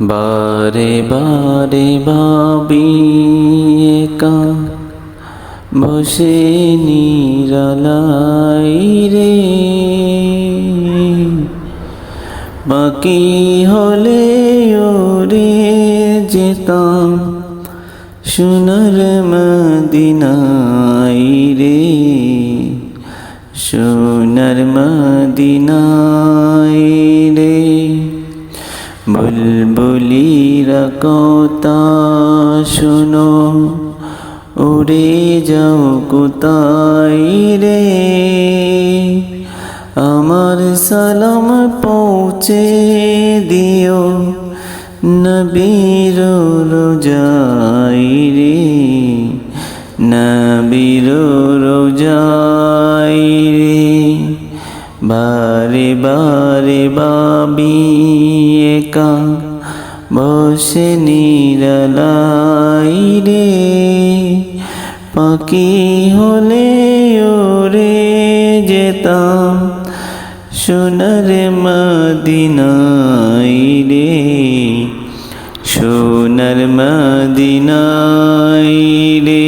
বারে বারে ভাবি একা, বসে নিরালাই রে। বাকি হলে ওরে যেতাম সোনার মদিনাই রে, সোনার মদিনাই রে বুলবুলিরা কথা শুনো, উড়ে যাও কোথায় রে? আমার সালাম পৌঁছে দিও, নবীর রোজাই রে। নবীর রোজাই বারে একা বসে নিরালাই রে পাখি হলে ওরে যেতাম সোনার মদিনাই রে। সোনার মদিনাই রে।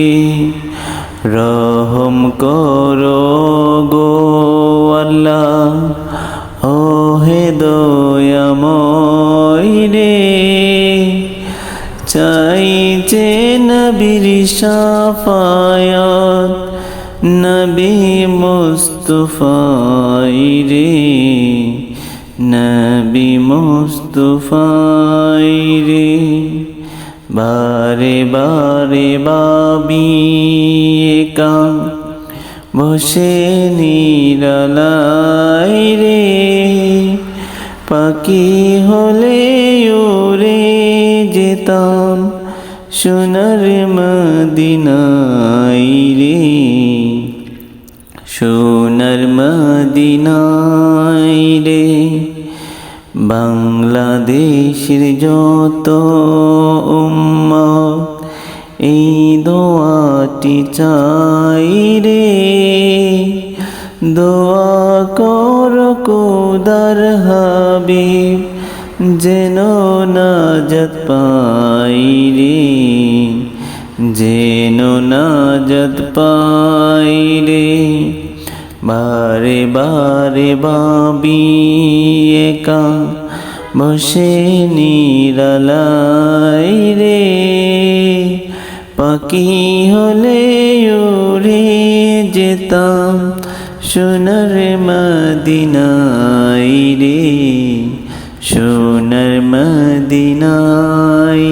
রহম করো চাইছে নবীর সাফায়াত, নবী মুস্তফাই রে, নবী মুস্তফাই রে। বারে বারে বাবি একা বসে নিরালাই রে, পাখি হলে ওরে যেতাম। সোনার মদিনাই রে, সোনার মদিনাই রে, বাংলাদেশের যত উম্মত এই দোয়াটি চাই রে। দোয়া কর কোদার হাবিব যেন নাজত পাই রে, যেন নাজত পাই রে। বারে বারে বাবি একা বসে নিরালাই রে। পাখি হলে উড়ে যেতাম সোনার মদিনাই রে। সোনার মদিনাই